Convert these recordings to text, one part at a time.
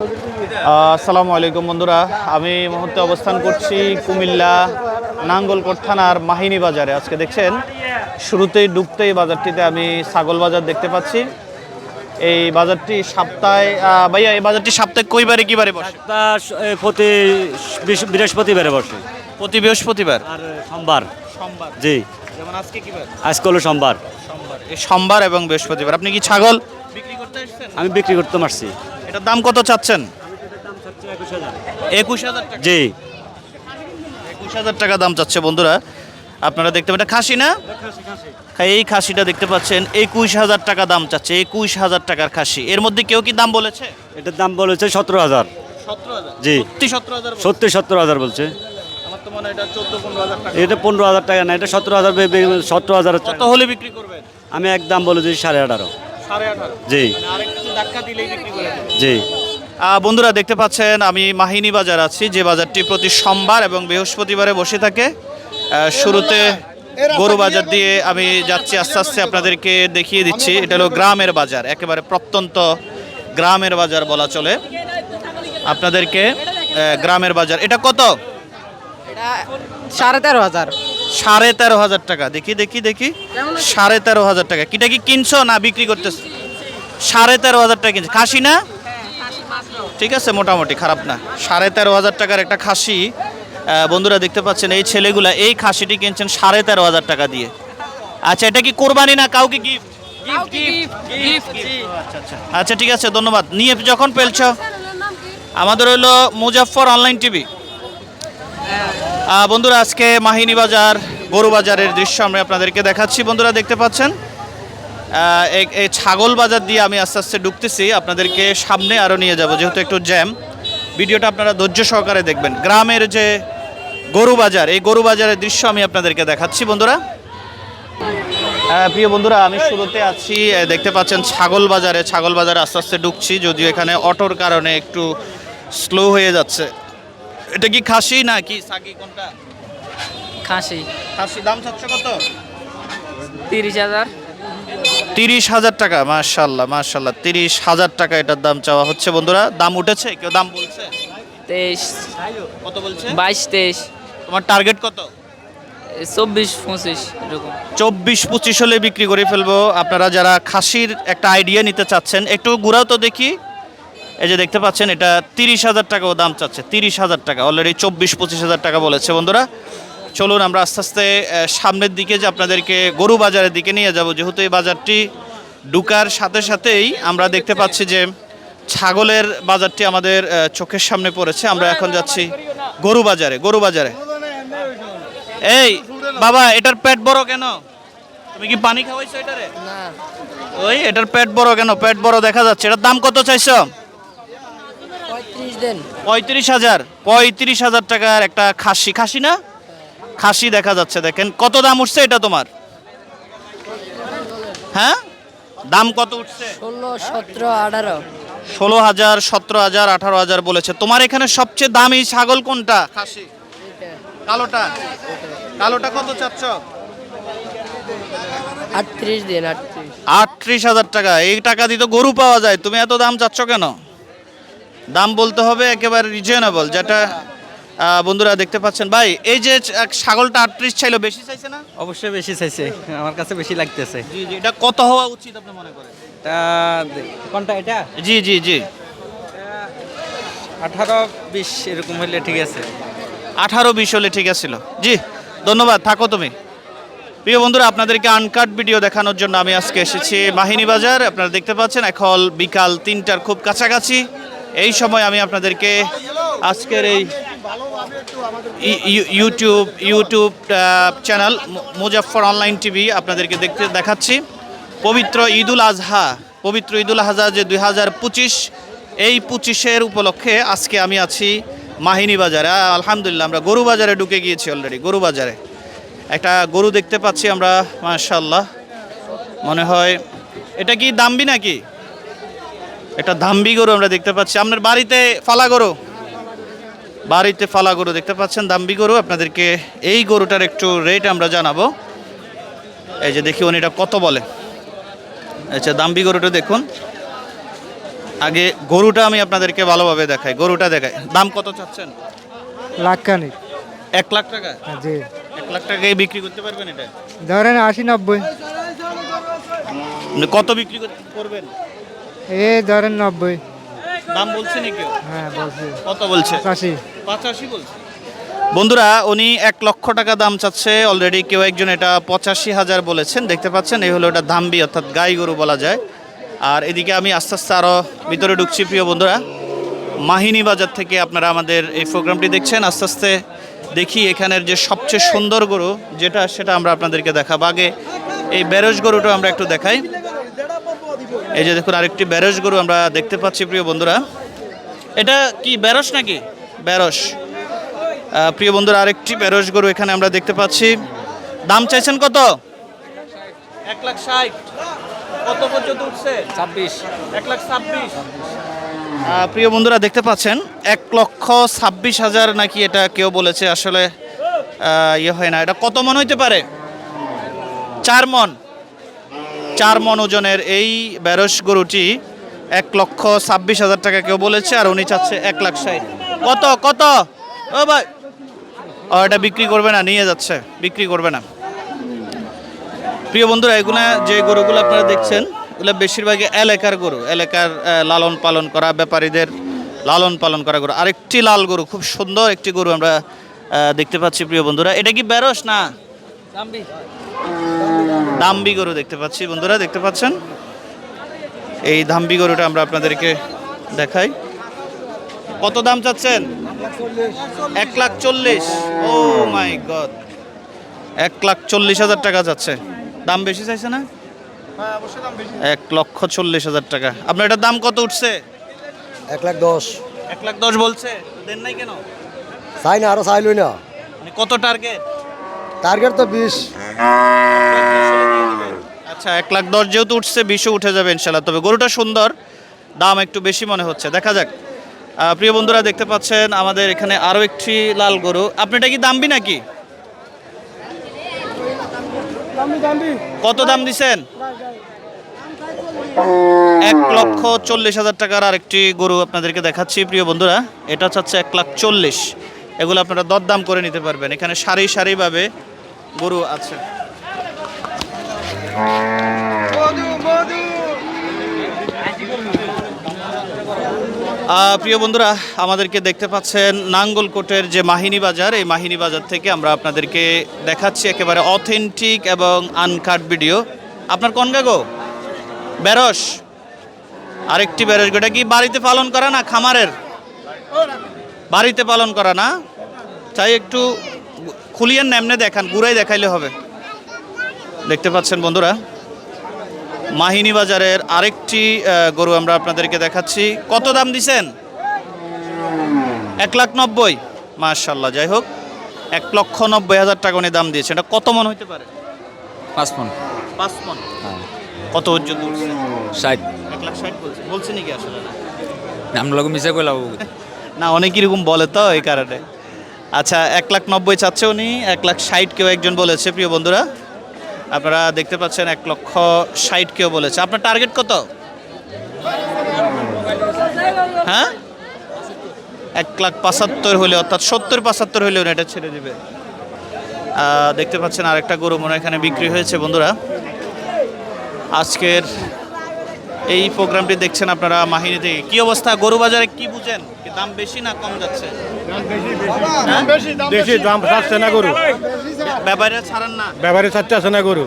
আসসালামু আলাইকুম বন্ধুরা। আমি মুহূর্তে অবস্থান করছি কুমিল্লা নাঙ্গলকোট থানার মাহিনী বাজারে। আজকে দেখছেন শুরুতেই ডুবতেই বাজারটিতে আমি ছাগল বাজার দেখতে পাচ্ছি। এই বাজারটি সপ্তাহে ভাইয়া এই বাজারটি সপ্তাহে কইবারে কিবারে বসে? প্রতি বৃহস্পতিবারে বসে। প্রতি বৃহস্পতিবার? আর সোমবার। সোমবার। জি। যেমন আজকে কিবার আজকে হলো সোমবার। সোমবার। এই সোমবার এবং বৃহস্পতিবার। আপনি কি ছাগল? বিক্রি করতে এসেছেন আমি বিক্রি করতে পারছি এটার দাম কত চাচ্ছেন? একুশ হাজার জি। একুশ হাজার টাকা দাম চাচ্ছে বন্ধুরা। আপনারা দেখতে পাচ্ছেন খাসি না? এই খাসিটা দেখতে পাচ্ছেন একুশ হাজার টাকা দাম চাচ্ছে একুশ হাজার টাকার খাসি। এর মধ্যে কেউ কি দাম বলেছে? এটার দাম বলেছে সতেরো হাজার। জি। সত্যি সতেরো হাজার বলছে? এটা পনেরো হাজার টাকা। না এটা সতেরো হাজার সতেরো হাজার কত হলে বিক্রি করবেন? আমি এক দাম বলেছি সাড়ে আঠারো। জি। মানে। জি। বন্ধুরা দেখতে পাচ্ছেন আমি মাহিনী বাজার আছি যে বাজারটি প্রতি সোমবার এবং বৃহস্পতিবারে বসে থাকে। শুরুতে গরু বাজার দিয়ে আমি যাচ্ছি আস্তে আস্তে আপনাদেরকে দেখিয়ে দিচ্ছি। এটা হলো গ্রামের বাজার একেবারে প্রত্যন্ত গ্রামের বাজার বলা চলে। আপনাদেরকে গ্রামের বাজার। এটা কত? সাড়ে তেরো হাজার। সাড়ে তেরো হাজার টাকা। দেখি দেখি দেখি। সাড়ে তেরো হাজার টাকা। কিটা কি কিনছো না বিক্রি করতেছো? সাড়ে তেরো হাজার টাকা কিনছো। খাসি না? ঠিক আছে মোটামুটি খারাপ না। সাড়ে তেরো হাজার টাকার একটা খাসি বন্ধুরা দেখতে পাচ্ছেন এই ছেলেগুলা এই খাসিটি কিনছেন সাড়ে তেরো হাজার টাকা দিয়ে। আচ্ছা এটা কি কোরবানি না কাউকে গিফট আচ্ছা আচ্ছা। আচ্ছা ঠিক আছে ধন্যবাদ। নিয়ে যখন পেলছ আমাদের হলো মুজাফফর অনলাইন টিভি। বন্ধুরা, আজকে মাহিনী বাজার, গরু বাজারের দৃশ্য আমরা আপনাদেরকে দেখাচ্ছি। বন্ধুরা, দেখতে পাচ্ছেন? এই- ছাগল বাজার দিয়ে আমি আস্তে আস্তে ঢুকতেছি। আপনাদেরকে সামনে আরও নিয়ে যাব, যেহেতু একটু জ্যাম। ভিডিওটা আপনারা ধৈর্য সহকারে দেখবেন। গ্রামের যে গরু বাজার, এই গরু বাজারের দৃশ্য আমি আপনাদেরকে দেখাচ্ছি, বন্ধুরা। প্রিয় বন্ধুরা, আমি শুরুতে আছি। দেখতে পাচ্ছেন, ছাগল বাজারে ছাগল বাজারে আস্তে আস্তে ঢুকছি, যদিও এখানে অটোর কারণে একটু স্লো হয়ে যাচ্ছে। এটা কি খাসি না কি সাকি কোনটা? খাসি। খাসি দাম চাচ্ছে কত? তিরিশ হাজার। তিরিশ হাজার টাকা মার্শাল্লাহ মার্শাল্লাহ তিরিশ হাজার টাকা এটার দাম চাওয়া হচ্ছে বন্ধুরা। দাম উঠেছে? কেউ দাম বলছে? তেইশ। কত বলছে? বাইশ তেইশ। তোমার টার্গেট কত? চব্বিশ পঁচিশ এরকম। চব্বিশ পঁচিশ হলে বিক্রি করে ফেলব। আপনারা যারা খাসির একটা আইডিয়া নিতে চাচ্ছেন একটু ঘুরাও তো দেখি। এই যে দেখতে পাচ্ছেন এটা তিরিশ হাজার টাকাও দাম চাচ্ছে তিরিশ হাজার টাকা অলরেডি চব্বিশ পঁচিশ হাজার টাকা বলেছে বন্ধুরা। চলুন আমরা আস্তে আস্তে সামনের দিকে যে আপনাদেরকে গরু বাজারের দিকে নিয়ে যাব। যেহেতু এই বাজারটি ঢুকার সাথে সাথেই আমরা দেখতে পাচ্ছি যে ছাগলের বাজারটি আমাদের চোখের সামনে পড়েছে। আমরা এখন যাচ্ছি গরু বাজারে গরু বাজারে। এই বাবা এটার পেট বড় কেন? তুমি কি পানি খাওয়াইছো এটারে? ওই এটার পেট বড় কেন? পেট বড় দেখা যাচ্ছে। এটার দাম কত চাইছো? দেন? পঁয়ত্রিশ হাজার পঁয়ত্রিশ হাজার টাকার একটা খাসি। খাসি না? খাসি দেখা যাচ্ছে দেখেন। কত দাম উঠছে এটা তোমার? হ্যাঁ? দাম কত উঠছে? ষোলো সতেরো আঠারো। ষোলো হাজার সতেরো হাজার আঠারো হাজার বলেছে। তোমার এখানে সবচেয়ে দামি ছাগল কোনটা? খাসি। কালোটা? কালোটা কত চাচ্ছ? আটত্রিশ দিন আটত্রিশ। আটত্রিশ হাজার টাকা। এই টাকা দিয়ে তো গরু পাওয়া যায়। তুমি এত দাম চাচ্ছ কেন? দাম বলতে হবে একেবারে রিজনেবল যেটা বন্ধুরা দেখতে পাচ্ছেন। ভাই এই যে এক ছাগলটা আটত্রিশ চাইলো বেশি চাইছে না? অবশ্যই বেশি চাইছে আমার কাছে বেশি লাগতেছে। জি জি এটা কত হওয়া উচিত আপনি মনে করেন? তা কোনটা এটা? জি জি জি। আঠারো বিশ এরকম হলে ঠিক আছে। আঠারো বিশ হলে ঠিক আছিল জি ধন্যবাদ থাকো তুমি। প্রিয় বন্ধুরা আপনাদেরকে আনকাট ভিডিও দেখানোর জন্য আমি আজকে এসেছি মাহিনী বাজার আপনারা দেখতে পাচ্ছেন এখন বিকাল তিনটার খুব কাছাকাছি। এই সময় আমি আপনাদেরকে আজকের এই ইউটিউব ইউটিউব চ্যানেল মু- মুজাফফর অনলাইন টিভি আপনাদেরকে দেখতে দেখাচ্ছি। পবিত্র ঈদুল আজহা, পবিত্র ঈদুল আজহা যে দুই হাজার পঁচিশ, এই পঁচিশের উপলক্ষে আজকে আমি আছি মাহিনী বাজারে। আলহামদুলিল্লাহ, আমরা গরু বাজারে ঢুকে গিয়েছি অলরেডি গরু বাজারে। একটা গরু দেখতে পাচ্ছি আমরা মাশাল্লাহ মনে হয়, এটা কি দাম্বি নাকি? এটা দাম্বি গরু আমরা দেখতে পাচ্ছি। আপনার বাড়িতে ফালা গরু? বাড়িতে ফালা গরু দেখতে পাচ্ছেন দাম্বি গরু। আপনাদেরকে এই গরুটার একটু রেট আমরা জানাব। এই যে দেখি উনি এটা কত বলে। আচ্ছা দাম্বি গরুটা দেখুন। আগে গরুটা আমি আপনাদেরকে ভালোভাবে দেখাই। গরুটা দেখাই। দাম কত চাচ্ছেন? লাখ খানিক। এক লাখ টাকা? জি। এক লাখ টাকায় বিক্রি করতে পারবেন এটা? ধরেন আশি নব্বই। মানে কত বিক্রি কর- করবেন? এ ধরেন নব্বই। দাম বলছে নাকি? হ্যাঁ বলছি। কত বলছে? পঁচাশি। বলছে। বন্ধুরা উনি এক লক্ষ টাকা দাম চাচ্ছে। অলরেডি কেউ একজন এটা পঁচাশি হাজার বলেছেন। দেখতে পাচ্ছেন এই হলো এটা ধামবি অর্থাৎ গাই গরু বলা যায়। আর এদিকে আমি আস্তে আস্তে আরও ভিতরে ঢুকছি প্রিয় বন্ধুরা। মাহিনী বাজার থেকে আপনারা আমাদের এই প্রোগ্রামটি দেখছেন। আস্তে আস্তে দেখি এখানের যে সবচেয়ে সুন্দর গরু যেটা সেটা আমরা আপনাদেরকে দেখাবো। আগে এই ব্যারস গরুটা আমরা একটু দেখাই। এই যে দেখুন আরেকটি ব্যারস গরু আমরা দেখতে পাচ্ছি প্রিয় বন্ধুরা। এটা কি ব্যারস নাকি? ব্যারস প্রিয় বন্ধুরা আরেকটি ব্যারস গরু এখানে আমরা দেখতে পাচ্ছি। দাম চাইছেন কত? এক লাখ ষাট। কত পর্যন্ত উঠছে? ছাব্বিশ। এক লাখ ছাব্বিশ। প্রিয় বন্ধুরা দেখতে পাচ্ছেন এক লক্ষ ছাব্বিশ হাজার নাকি এটা কেউ বলেছে আসলে ইয়ে হয় না। এটা কত মন হইতে পারে? চার মন। চার মন ওজনের এই ব্যারস গরুটি এক লক্ষ ছাব্বিশ হাজার টাকা কেউ বলেছে, আর উনি চাচ্ছে এক লাখ ষাট। কত কত? ও ভাই। ও, এটা বিক্রি করবে না, নিয়ে যাচ্ছে, বিক্রি করবে না। প্রিয় বন্ধুরা, এগুলা যে গরুগুলো আপনারা দেখছেন, এগুলো বেশিরভাগই এলাকার গরু, এলাকার লালন পালন করা ব্যাপারীদের লালন পালন করা গরু। আরেকটি লাল গরু, খুব সুন্দর একটি গরু আমরা দেখতে পাচ্ছি প্রিয় বন্ধুরা। এটা কি বেরস না? দাম্বি। গরু দেখতে পাচ্ছি বন্ধুরা দেখতে পাচ্ছেন? এই দাম্বি গরুটা আমরা আপনাদেরকে দেখাই। কত দাম চাচ্ছেন? এক লাখ চল্লিশ। Oh my god. এক লাখ চল্লিশ হাজার টাকা যাচ্ছে। দাম বেশি চাইছে না? এক লক্ষ চল্লিশ হাজার টাকা। আপনার এটার দাম কত উঠছে? এক লাখ দশ। এক লাখ দশ বলছে। দেন নাই কেন? চাই না আরও চাইলই না। মানে কত টার্গেট টার্গেট তো বিশ। আচ্ছা এক লাখ দশ যেহেতু উঠছে, বিশও উঠে যাবে ইনশাল্লাহ তবে গরুটা সুন্দর, দাম একটু বেশি মনে হচ্ছে। দেখা যাক। প্রিয় বন্ধুরা, দেখতে পাচ্ছেন আমাদের এখানে আরও একটি লাল গরু। আপনি এটা কি দামবি নাকি? কত দাম দিছেন? এক লক্ষ চল্লিশ হাজার টাকার আরেকটি গরু আপনাদেরকে দেখাচ্ছি, প্রিয় বন্ধুরা। এটা চাচ্ছে এক লাখ চল্লিশ। এগুলো আপনারা দরদাম করে নিতে পারবেন। এখানে সারি সারিভাবে গরু আছে। প্রিয় বন্ধুরা, আমাদেরকে দেখতে পাচ্ছেন নাঙ্গলকোটের যে মাহিনী বাজার, এই মাহিনী বাজার থেকে আমরা আপনাদেরকে দেখাচ্ছি একেবারে অথেন্টিক এবং আনকাট ভিডিও। আপনার কোন গাগো বেরস। আরেকটি বেরস, গোটা কি বাড়িতে পালন করা না খামারের? বাড়িতে পালন করা না। চাই একটু খুলিয়েন না এমনি দেখান গুড়াই দেখাইলে হবে। দেখতে পাচ্ছেন বন্ধুরা মাহিনী বাজারের আরেকটি গরু আমরা আপনাদেরকে দেখাচ্ছি। কত দাম দিছেন? এক লাখ নব্বই। মার্শাল্লাহ যাই হোক এক লক্ষ নব্বই হাজার টাকা উনি দাম দিয়েছে এটা কত মন হইতে পারে? পাঁচ ফোন পাঁচ মন? কত পর্যন্ত উঠছে ষাট। এক লাখ ষাট বলছে। বলছে নাকি আসলে? না আমরা লোক মিশে করলাম না অনেক রকম বলে তো এই কারণে। আচ্ছা এক লাখ নব্বই চাচ্ছে উনি, এক লাখ ষাট কেউ একজন বলেছে, প্রিয় বন্ধুরা। আপনারা দেখতে পাচ্ছেন, এক লক্ষ ষাট কেউ বলেছে। আপনার টার্গেট কত? হ্যাঁ? এক লাখ পঁচাত্তর হলে, অর্থাৎ সত্তর পঁচাত্তর হলে উনি এটা ছেড়ে দেবে। দেখতে পাচ্ছেন আরেকটা গরু মনে এখানে বিক্রি হয়েছে, বন্ধুরা। আজকের এই প্রোগ্রামটি দেখছেন আপনারা মাহিনী থেকে। কি অবস্থা? গরু বাজারে কি বুঝেন? দাম বেশি না কম যাচ্ছে? বেশি দাম চাচ্ছে না গরু। ব্যাপারে ছাড়ান না। ব্যবহারে চাচ্ছে না গরু।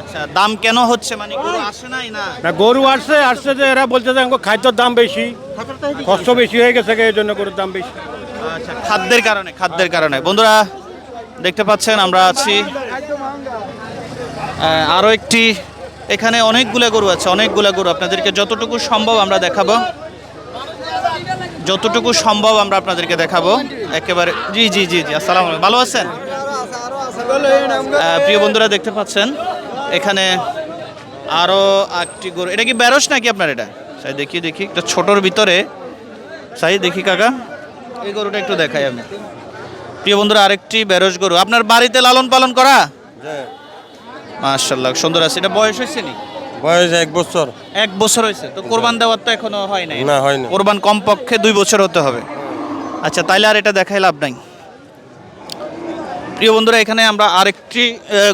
আচ্ছা দাম কেন হচ্ছে? মানে গরু আসে নাই না? না গরু আসছে আসছে যে এরা বলছে যে আমাকে খাদ্যর দাম বেশি। কষ্ট বেশি হয়ে গেছে এই জন্য গরুর দাম বেশি। আচ্ছা খাদ্যের কারণে খাদ্যের কারণে। বন্ধুরা দেখতে পাচ্ছেন আমরা আছি। আহ, আরও একটি এখানে অনেকগুলো গরু আছে অনেকগুলো গরু। আপনাদেরকে যতটুকু সম্ভব আমরা দেখাবো। যতটুকু সম্ভব আমরা আপনাদেরকে দেখাবো। একেবারে জি জি জি জি আসসালাম ভালো আছেন? প্রিয় বন্ধুরা দেখতে পাচ্ছেন এখানে আরও একটি গরু এটা কি বেরস নাকি আপনার এটা? সাই দেখি দেখি একটা ছোটোর ভিতরে। সাই দেখি কাকা এই গরুটা একটু দেখাই আমি। প্রিয় বন্ধুরা আরেকটি বেরস গরু। আপনার বাড়িতে লালন পালন করা? মাশাল্লাহ সুন্দর আছে। এটা বয়স হয়েছে নি? বয়স এক বছর। এক বছর হয়েছে। তো কোরবান দেওয়ার তো এখনও হয় নাই। না হয়নি কোরবান কমপক্ষে দুই বছর হতে হবে। আচ্ছা তাইলে আর এটা দেখাই লাভ নাই। প্রিয় বন্ধুরা এখানে আমরা আরেকটি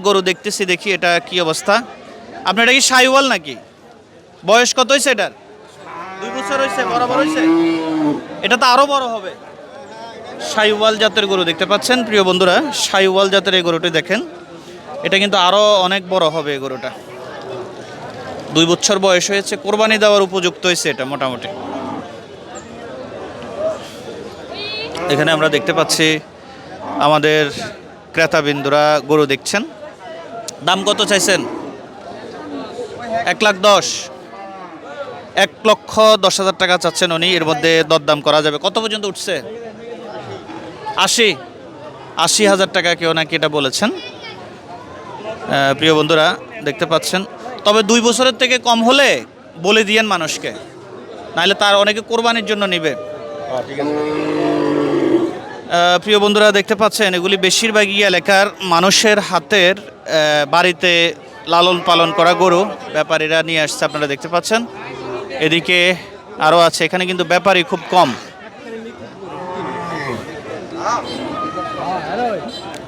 গরু দেখতেছি দেখি এটা কি অবস্থা। আপনার এটা কি সাইওয়াল নাকি? বয়স কত হয়েছে এটার? দুই বছর হয়েছে বরাবর হয়েছে? এটা তো আরও বড় হবে। সাইওয়াল জাতের গরু দেখতে পাচ্ছেন প্রিয় বন্ধুরা। সাইওয়াল জাতের এই গরুটি দেখেন। এটা কিন্তু আরও অনেক বড় হবে এই গরুটা। দুই বছর বয়স হয়েছে, কোরবানি দেওয়ার উপযুক্ত হয়েছে এটা মোটামুটি। এখানে আমরা দেখতে পাচ্ছি আমাদের ক্রেতাবিন্দুরা গরু দেখছেন। দাম কত চাইছেন? এক লাখ দশ। এক লক্ষ দশ হাজার টাকা চাচ্ছেন উনি, এর মধ্যে দরদাম করা যাবে। কত পর্যন্ত উঠছে? আশি। আশি হাজার টাকা কেউ নাকি এটা বলেছেন। প্রিয় বন্ধুরা, দেখতে পাচ্ছেন তবে দুই বছরের থেকে কম হলে বলে দিয়েন মানুষকে। নাহলে তার অনেকে কোরবানির জন্য নিবে। প্রিয় বন্ধুরা দেখতে পাচ্ছেন এগুলি বেশিরভাগই এলাকার মানুষের হাতের বাড়িতে লালন পালন করা গরু। ব্যাপারীরা নিয়ে আসছে আপনারা দেখতে পাচ্ছেন। এদিকে আরও আছে এখানে কিন্তু ব্যাপারী খুব কম।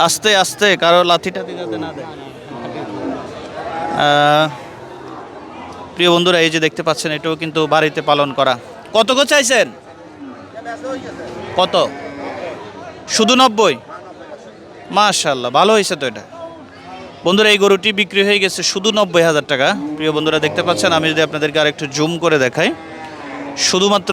আস্তে আস্তে কারও লাথিটা দিতে না দেয়। প্রিয় বন্ধুরা, এই যে দেখতে পাচ্ছেন, এটাও কিন্তু বাড়িতে পালন করা। কত কো চাইছেন? কত? শুধু নব্বই? মাশাল্লাহ ভালো হয়েছে তো এটা। বন্ধুরা, এই গরুটি বিক্রি হয়ে গেছে শুধু নব্বই হাজার টাকা। প্রিয় বন্ধুরা, দেখতে পাচ্ছেন, আমি যদি আপনাদেরকে আরেকটু জুম করে দেখাই। শুধুমাত্র